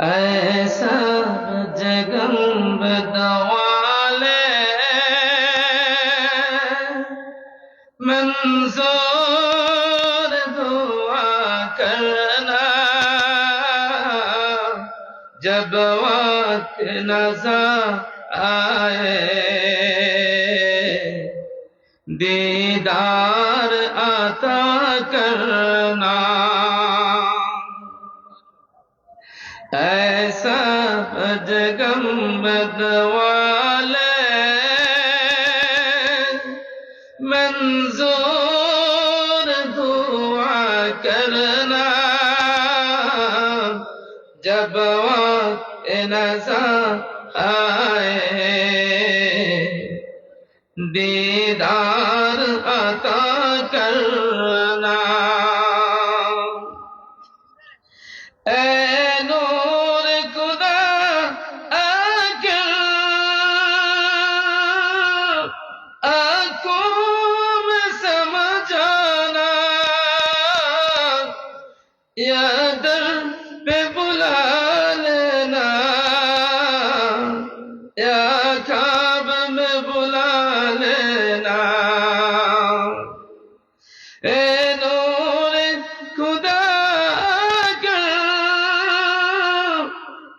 ऐसा जगम बदवाले मंजूर दुआ करना जब वक्त नजर आए दीदार आता करना ऐसा बजगम्बद वाले मंजूर दुआ करना जब वक्त नजर आए दीदार अता करना ऐ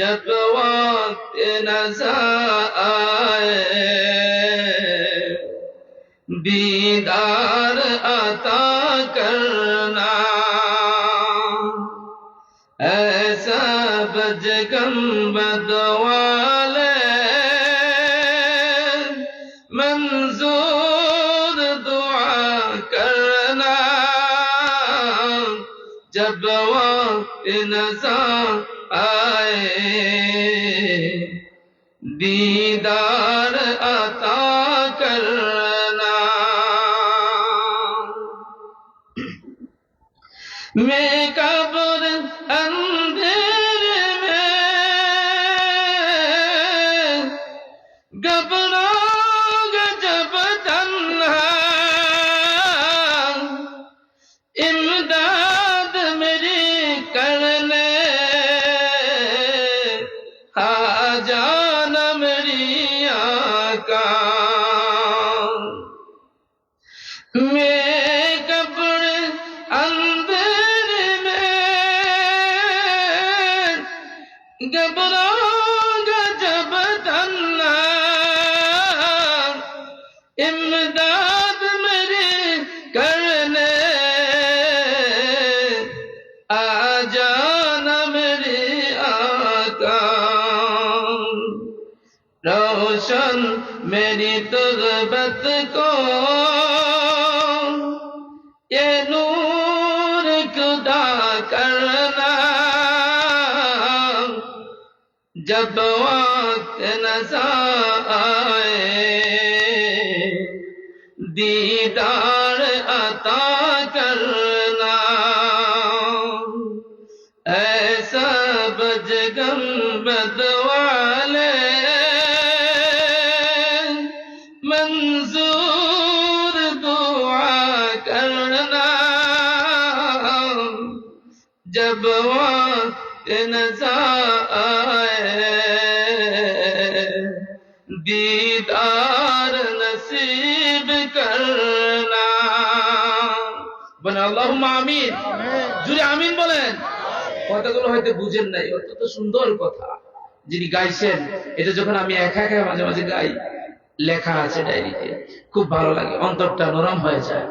जब वक्त नजर आए दीदार अता करना ऐसा बजगम बदवाले मंजूर दुआ करना जब वक्त नजर آئے دیدار عطا کرنا میں قبر اندھے आ रोशन मेरी तुरबत को ये नूर खुदा करना जब वक्त नजर आए दीदार अता करना جب وقت نظر آئے دیدار نصیب کرنا বলে আল্লাহুম্মা আমিন জুড়ে আমিন বলেন কথাগুলো হয়তো বুঝেন নাই অত্যন্ত সুন্দর কথা যিনি গাইছেন। এটা যখন আমি একা একা মাঝে মাঝে গাই লেখা আছে ডায়েরিতে। খুব ভালো লাগে অন্তরটা নরম হয়ে যায়।